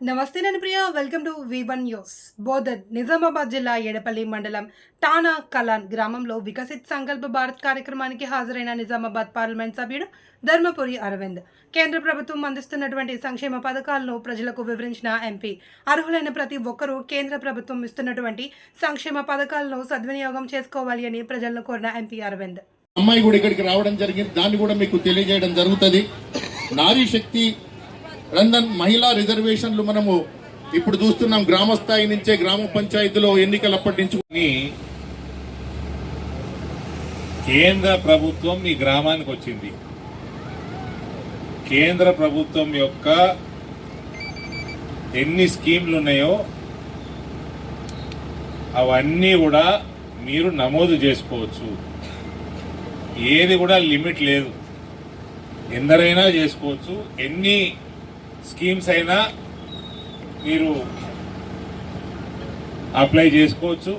నమస్తే నేను Priya welcome to one news Bodhan Nizamabad జిల్లా ఎడపల్లి మండలం టానా కలాన్ గ్రామంలో వికసిత్ సంకల్ప భారత్ కార్యక్రమానికి హాజరైన నిజామాబాద్ పార్లమెంట్ సభ్యుడు ధర్మపురి అరవింద్. కేంద్ర ప్రభుత్వం అందిస్తున్నటువంటి సంక్షేమ పథకాలను ప్రజలకు వివరించిన ఎంపీ అర్హులైన ప్రతి ఒక్కరూ కేంద్ర ప్రభుత్వం ఇస్తున్నటువంటి సంక్షేమ పథకాలను సద్వినియోగం చేసుకోవాలి అని ప్రజలను కోరిన ఎంపీ అరవింద్. అమ్మాయి కూడా ఇక్కడికి రావడం జరిగింది. దాన్ని కూడా మీకు తెలియజేయడం జరుగుతుంది. నారీ శక్తి రంధన్ మహిళా రిజర్వేషన్లు మనము ఇప్పుడు చూస్తున్నాం. గ్రామ స్థాయి నుంచే గ్రామ పంచాయతీలో ఎన్నికలు నుంచి కేంద్ర ప్రభుత్వం మీ గ్రామానికి వచ్చింది. కేంద్ర ప్రభుత్వం యొక్క ఎన్ని స్కీమ్లు ఉన్నాయో అవన్నీ కూడా మీరు నమోదు చేసుకోవచ్చు. ఏది కూడా లిమిట్ లేదు. ఎందరైనా చేసుకోవచ్చు. ఎన్ని స్కీమ్స్ అయినా మీరు అప్లై చేసుకోవచ్చు.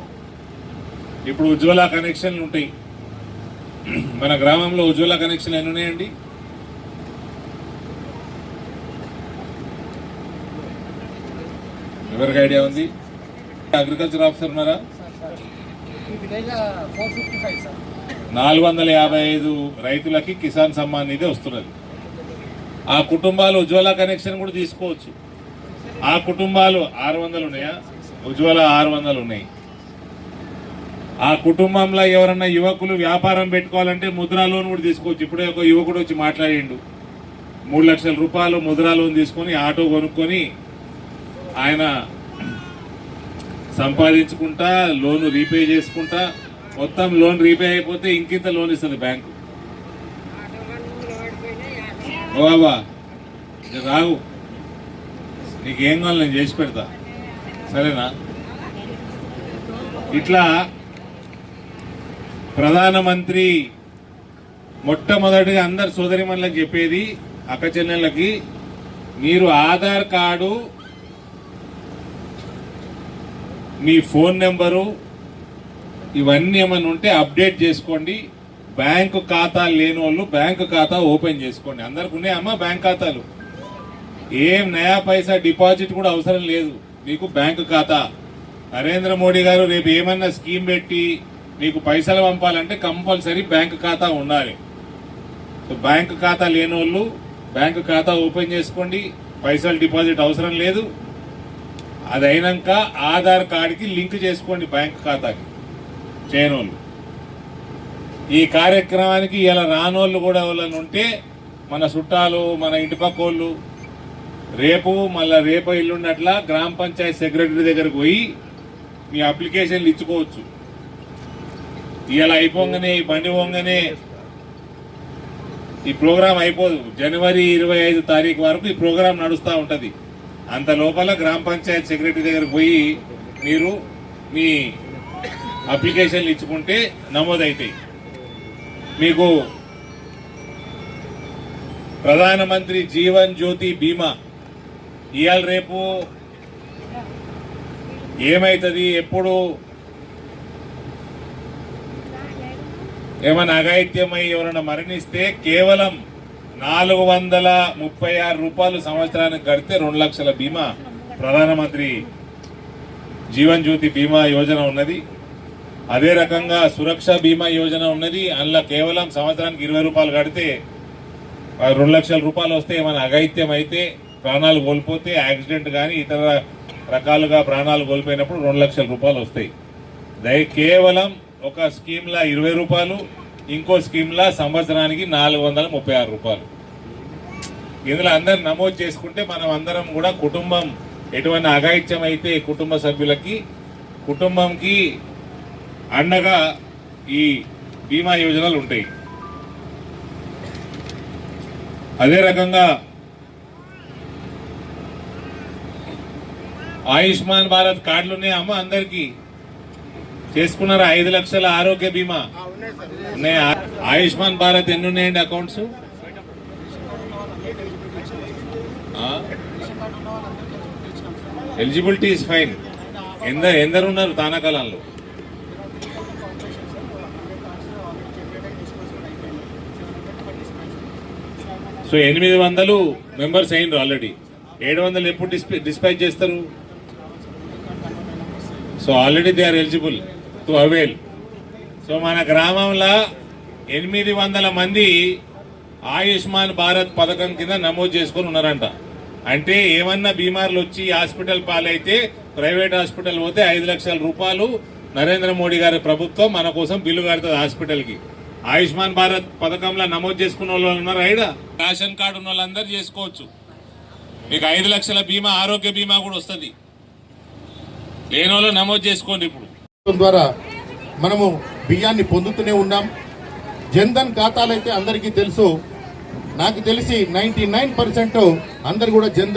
ఇప్పుడు ఉజ్వల కనెక్షన్లు ఉంటాయి. మన గ్రామంలో ఉజ్వల కనెక్షన్లు ఎన్ని ఉన్నాయండి? ఎవరికి ఐడియా ఉంది? అగ్రికల్చర్ ఆఫీసర్ ఉన్నారా? నాలుగు వందల యాభై ఐదు రైతులకి కిసాన్ సమ్మాన్ నిధి వస్తున్నది. ఆ కుటుంబాలు ఉజ్వల కనెక్షన్ కూడా తీసుకోవచ్చు. ఆ కుటుంబాలు ఆరు వందలు ఉన్నాయా? ఉజ్వల ఆరు వందలు ఉన్నాయి. ఆ కుటుంబంలో ఎవరన్నా యువకులు వ్యాపారం పెట్టుకోవాలంటే ముద్రా లోన్ కూడా తీసుకోవచ్చు. ఇప్పుడే ఒక యువకుడు వచ్చి మాట్లాడిండు. మూడు లక్షల రూపాయలు ముద్రా లోన్ తీసుకొని ఆటో కొనుక్కొని ఆయన సంపాదించుకుంటా లోన్ రీపే చేసుకుంటా మొత్తం లోన్ రీపే అయిపోతే ఇంకింత లోన్ ఇస్తుంది బ్యాంకు. బాబా రావు. నీకేం కావాలి నేను చేసి పెడతా. సరేనా? ఇట్లా ప్రధానమంత్రి మొట్టమొదటిగా అందరు సోదరిమణులకు చెప్పేది అక్క చెల్లెళ్ళకి మీరు ఆధార్ కార్డు మీ ఫోన్ నెంబరు ఇవన్నీ ఏమైనా ఉంటే అప్డేట్ చేసుకోండి. బ్యాంకు ఖాతా లేని వాళ్ళు బ్యాంకు ఖాతా ఓపెన్ చేసుకోండి. అందరికి ఉన్నాయమ్మా బ్యాంక్ ఖాతాలు. ఏం నయా పైసా డిపాజిట్ కూడా అవసరం లేదు. మీకు బ్యాంకు ఖాతా. నరేంద్ర మోడీ గారు రేపు ఏమన్నా స్కీమ్ పెట్టి మీకు పైసలు పంపాలంటే కంపల్సరీ బ్యాంకు ఖాతా ఉండాలి. సో బ్యాంకు ఖాతా లేని వాళ్ళు బ్యాంకు ఖాతా ఓపెన్ చేసుకోండి. పైసలు డిపాజిట్ అవసరం లేదు. అది అయినాక ఆధార్ కార్డుకి లింక్ చేసుకోండి బ్యాంకు ఖాతాకి. చేయనోళ్ళు. ఈ కార్యక్రమానికి ఇలా రానోళ్ళు కూడా ఎవరైనా ఉంటే మన చుట్టాలు మన ఇంటి పక్క వాళ్ళు రేపు మళ్ళీ రేపు ఇల్లుండట్లా గ్రామ పంచాయత్ సెక్రటరీ దగ్గరకు పోయి మీ అప్లికేషన్లు ఇచ్చుకోవచ్చు. ఇలా అయిపోగానే ఈ బండి పోగానే ఈ ప్రోగ్రాం అయిపోదు. జనవరి ఇరవై ఐదు తారీఖు వరకు ఈ ప్రోగ్రాం నడుస్తూ ఉంటుంది. అంత లోపల గ్రామ పంచాయత్ సెక్రటరీ దగ్గరకు పోయి మీరు మీ అప్లికేషన్లు ఇచ్చుకుంటే నమోదవుతాయి మీకు ప్రధానమంత్రి జీవన్ జ్యోతి బీమా ఇవాళ రేపు ఏమవుతుంది ఎప్పుడు? ఏమైనా అఘాయిత్యమై ఎవరైనా మరణిస్తే కేవలం నాలుగు వందల ముప్పై ఆరు రూపాయలు సంవత్సరానికి కడితే రెండు లక్షల బీమా ప్రధానమంత్రి జీవన్ జ్యోతి బీమా యోజన ఉన్నది. అదే రకంగా సురక్ష బీమా యోజన ఉన్నది. అందులో కేవలం సంవత్సరానికి ఇరవై రూపాయలు కడితే రెండు లక్షల రూపాయలు వస్తే ఏమైనా అగైత్యం అయితే ప్రాణాలు కోల్పోతే యాక్సిడెంట్ కానీ ఇతర రకాలుగా ప్రాణాలు కోల్పోయినప్పుడు రెండు లక్షల రూపాయలు వస్తాయి. దయ కేవలం ఒక స్కీమ్లా ఇరవై రూపాయలు ఇంకో స్కీమ్లా సంవత్సరానికి నాలుగు వందల ముప్పై ఆరు రూపాయలు. ఇందులో అందరు నమోదు చేసుకుంటే మనం అందరం కూడా కుటుంబం ఎటువంటి అఘాయిత్యం అయితే కుటుంబ సభ్యులకి కుటుంబంకి అండగా ఈ బీమా యోజనలు ఉంటాయి. అదే రకంగా ఆయుష్మాన్ భారత్ కార్డులు ఉన్నాయి అమ్మ అందరికి చేసుకున్నారా? ఐదు లక్షల ఆరోగ్య బీమా? ఉన్నాయి ఆయుష్మాన్ భారత్ ఎన్ని ఉన్నాయండి అకౌంట్స్ ఎలిజిబిలిటీ ఇస్ ఫైన్. ఎందరు ఎందరు ఉన్నారు తానాకాలంలో? సో ఎనిమిది వందలు మెంబర్స్ అయిండ్రు ఆల్రెడీ. ఏడు వందలు ఎప్పుడు డిస్పే డిస్పాచ్ చేస్తారు? So already they are eligible to avail. So మన గ్రామంలో ఎనిమిది వందల మంది ఆయుష్మాన్ భారత్ పథకం కింద నమోదు చేసుకొని ఉన్నారంట. అంటే ఏమన్నా బీమార్లు వచ్చి హాస్పిటల్ పాలైతే ప్రైవేట్ హాస్పిటల్ పోతే ఐదు లక్షల రూపాయలు నరేంద్ర మోడీ గారి ప్రభుత్వం మన కోసం బిల్లు కడుతుంది హాస్పిటల్కి. ఆయుష్మాన్ భారత్ పథకంలో నమోదు చేసుకున్న వాళ్ళు ఉన్నారు ఐడ రేషన్ కార్డు ఉన్న వాళ్ళందరూ చేసుకోవచ్చు. మీకు ఐదు లక్షల బీమా ఆరోగ్య బీమా కూడా వస్తుంది. లేని వాళ్ళు నమోదు చేసుకోండి ఇప్పుడు. ద్వారా మనము బియ్యాన్ని పొందుతూనే ఉన్నాం. జన్ధన్ ఖాతాలైతే అందరికీ తెలుసు. నాకు తెలిసి నైన్టీ నైన్ పర్సెంట్ అందరు కూడా జన్